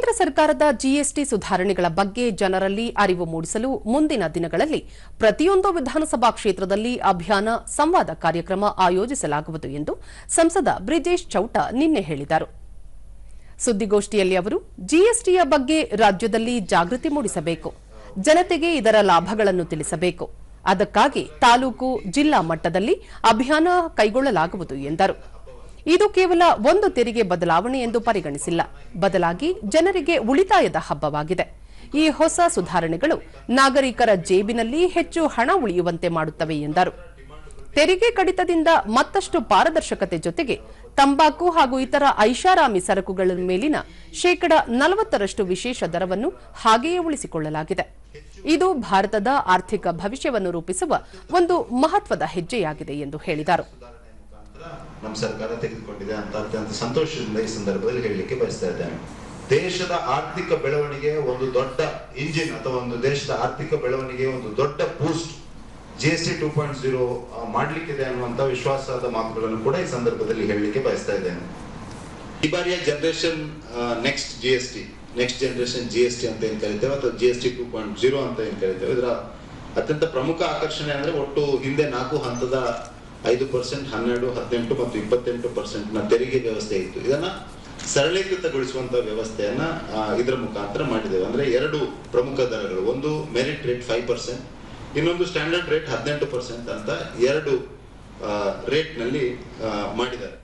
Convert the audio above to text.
ಕೇಂದ್ರ ಸರ್ಕಾರದ ಜಿಎಸ್ಟಿ ಸುಧಾರಣೆಗಳ ಬಗ್ಗೆ ಜನರಲ್ಲಿ ಅರಿವು ಮೂಡಿಸಲು ಮುಂದಿನ ದಿನಗಳಲ್ಲಿ ಪ್ರತಿಯೊಂದು ವಿಧಾನಸಭಾ ಕ್ಷೇತ್ರದಲ್ಲಿ ಅಭಿಯಾನ ಸಂವಾದ ಕಾರ್ಯಕ್ರಮ ಆಯೋಜಿಸಲಾಗುವುದು ಎಂದು ಸಂಸದ ಬ್ರಿಜೇಶ್ ಚೌಟ ನಿನ್ನೆ ಹೇಳಿದರು. ಸುದ್ದಿಗೋಷ್ಠಿಯಲ್ಲಿ ಅವರು ಜಿಎಸ್ಟಿಯ ಬಗ್ಗೆ ರಾಜ್ಯದಲ್ಲಿ ಜಾಗೃತಿ ಮೂಡಿಸಬೇಕು, ಜನತೆಗೆ ಇದರ ಲಾಭಗಳನ್ನು ತಿಳಿಸಬೇಕು. ಅದಕ್ಕಾಗಿ ತಾಲೂಕು ಜಿಲ್ಲಾ ಮಟ್ಟದಲ್ಲಿ ಅಭಿಯಾನ ಕೈಗೊಳ್ಳಲಾಗುವುದು ಎಂದರು. ಇದು ಕೇವಲ ಒಂದು ತೆರಿಗೆ ಬದಲಾವಣೆ ಎಂದು ಪರಿಗಣಿಸಿಲ್ಲ. ಬದಲಾಗಿ ಜನರಿಗೆ ಉಳಿತಾಯದ ಹಬ್ಬವಾಗಿದೆ. ಈ ಹೊಸ ಸುಧಾರಣೆಗಳು ನಾಗರಿಕರ ಜೇಬಿನಲ್ಲಿ ಹೆಚ್ಚು ಹಣ ಉಳಿಯುವಂತೆ ಮಾಡುತ್ತವೆ ಎಂದರು. ತೆರಿಗೆ ಕಡಿತದಿಂದ ಮತ್ತಷ್ಟು ಪಾರದರ್ಶಕತೆ ಜೊತೆಗೆ ತಂಬಾಕು ಹಾಗೂ ಇತರ ಐಷಾರಾಮಿ ಸರಕುಗಳ ಮೇಲಿನ ಶೇಕಡ ನಲವತ್ತರಷ್ಟು ವಿಶೇಷ ದರವನ್ನು ಹಾಗೆಯೇ ಉಳಿಸಿಕೊಳ್ಳಲಾಗಿದೆ. ಇದು ಭಾರತದ ಆರ್ಥಿಕ ಭವಿಷ್ಯವನ್ನು ರೂಪಿಸುವ ಒಂದು ಮಹತ್ವದ ಹೆಜ್ಜೆಯಾಗಿದೆ ಎಂದು ಹೇಳಿದರು. ನಮ್ಮ ಸರ್ಕಾರ ತೆಗೆದುಕೊಂಡಿದೆ ಅಂತ ಅತ್ಯಂತ ಸಂತೋಷದಿಂದ ಈ ಸಂದರ್ಭದಲ್ಲಿ ಹೇಳಲಿಕ್ಕೆ ಬಯಸ್ತಾ ಇದ್ದೇನೆ. ದೇಶದ ಆರ್ಥಿಕ ಬೆಳವಣಿಗೆ ಒಂದು ದೊಡ್ಡ ಇಂಜಿನ್ ಅಥವಾ ಒಂದು ದೇಶದ ಆರ್ಥಿಕ ಬೆಳವಣಿಗೆ ಒಂದು ದೊಡ್ಡ boost G S T two point zero ಮಾಡಲಿಕ್ಕಿದೆ ಅನ್ನುವಂತ ವಿಶ್ವಾಸದ ಮಾತುಗಳನ್ನು ಕೂಡ ಈ ಸಂದರ್ಭದಲ್ಲಿ ಹೇಳಲಿಕ್ಕೆ ಬಯಸ್ತಾ ಇದ್ದೇನೆ. ಈ ಬಾರಿಯ generation next G S T next generation G S T ಅಂತ ಏನು ಕರಿತೇವೆ ಅಥವಾ G S T two point zero ಅಂತ ಏನು ಕರಿತೇವೆ? ಇದರ ಅತ್ಯಂತ ಪ್ರಮುಖ ಆಕರ್ಷಣೆ ಅಂದ್ರೆ ಒಟ್ಟು ಹಿಂದೆ ನಾಲ್ಕು ಹಂತದ ಐದು ಪರ್ಸೆಂಟ್ ಹನ್ನೆರಡು, ಹದಿನೆಂಟು ಮತ್ತು ಇಪ್ಪತ್ತೆಂಟು ಪರ್ಸೆಂಟ್ನ ತೆರಿಗೆ ವ್ಯವಸ್ಥೆ ಇತ್ತು. ಇದನ್ನ ಸರಳೀಕೃತಗೊಳಿಸುವಂಥ ವ್ಯವಸ್ಥೆಯನ್ನ ಇದರ ಮುಖಾಂತರ ಮಾಡಿದ್ದೇವೆ. ಅಂದ್ರೆ ಎರಡು ಪ್ರಮುಖ ದರಗಳು. ಒಂದು ಮೆರಿಟ್ ರೇಟ್ ಫೈವ್ ಪರ್ಸೆಂಟ್ ಇನ್ನೊಂದು ಸ್ಟ್ಯಾಂಡರ್ಡ್ ರೇಟ್ ಹದಿನೆಂಟು ಪರ್ಸೆಂಟ್ ಅಂತ ಎರಡು ರೇಟ್ನಲ್ಲಿ ಮಾಡಿದ್ದಾರೆ.